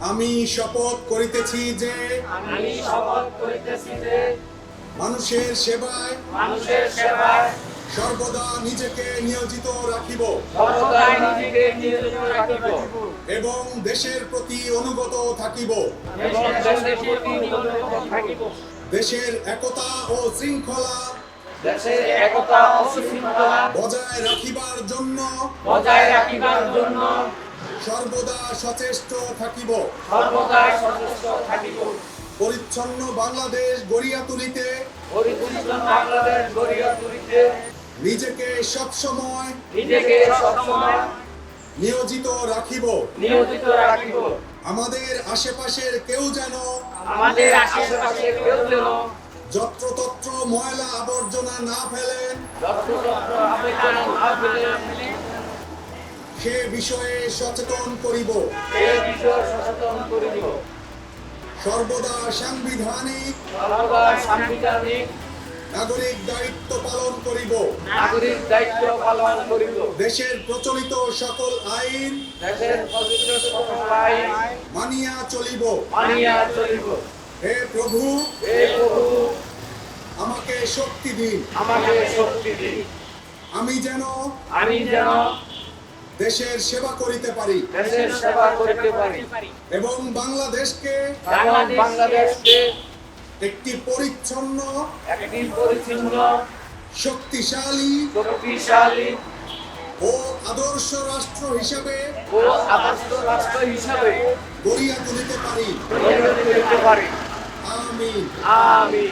আমি শপথ করিতেছি যে আমি শপথ করিতেছি যে মানুষের সেবায় মানুষের সেবায় সর্বদা নিজেকে নিয়োজিত রাখিব। সর্বদাই নিজেকে নিয়োজিত রাখিব। এবং দেশের প্রতি অনুগত থাকিব। এবং দেশের প্রতি নিয়োজিত থাকিব। দেশের একতা ও শৃঙ্খলা দেশের একতা ও শৃঙ্খলা বজায় রাখিবার জন্য বজায় রাখিবার জন্য সর্বদা সচেষ্ট থাকিব। সর্বদা সচেষ্ট থাকিব। পরিচ্ছন্ন বাংলাদেশ গড়িয়া তুলিতে। পরিপূর্ণ বাংলাদেশ গড়িয়া তুলিতে। নিজেকে সবসময় নিজেকে সবসময় নিয়োজিত রাখিব। নিয়োজিত রাখিব। আমাদের আশেপাশের কেউ যেন আমাদের আশেপাশে কেউ যেন যত্রতত্র ময়লা আবর্জনা না ফেলেন। যত্রতত্র আবেদন না ফেলে সে বিষয়ে সচেতন করিব? সর্বদা সাংবিধানিক সাংবিধানিক নাগরিক দায়িত্ব পালন করিব। নাগরিক দায়িত্ব পালন করিব। দেশের প্রচলিত সকল আইন দেশের পবিত্র সকল আইন মানিয়া চলিব। মানিয়া চলিব। হে প্রভু হে প্রভু আমাকে শক্তি দিন। আমাকে শক্তি দিন। আমি যেন আমি যেন দেশের সেবা করিতে পারি। দেশের সেবা করতে পারি। এবং বাংলাদেশকে বাংলাদেশকে একটি পরিচ্ছন্ন একটি পরিচ্ছন্ন শক্তিশালী শক্তিশালী ও আদর্শ রাষ্ট্র হিসাবে ও আদর্শ রাষ্ট্র হিসাবে গড়িয়া তুলিতে পারি। গড়ে তুলতে পারি। আমি আমি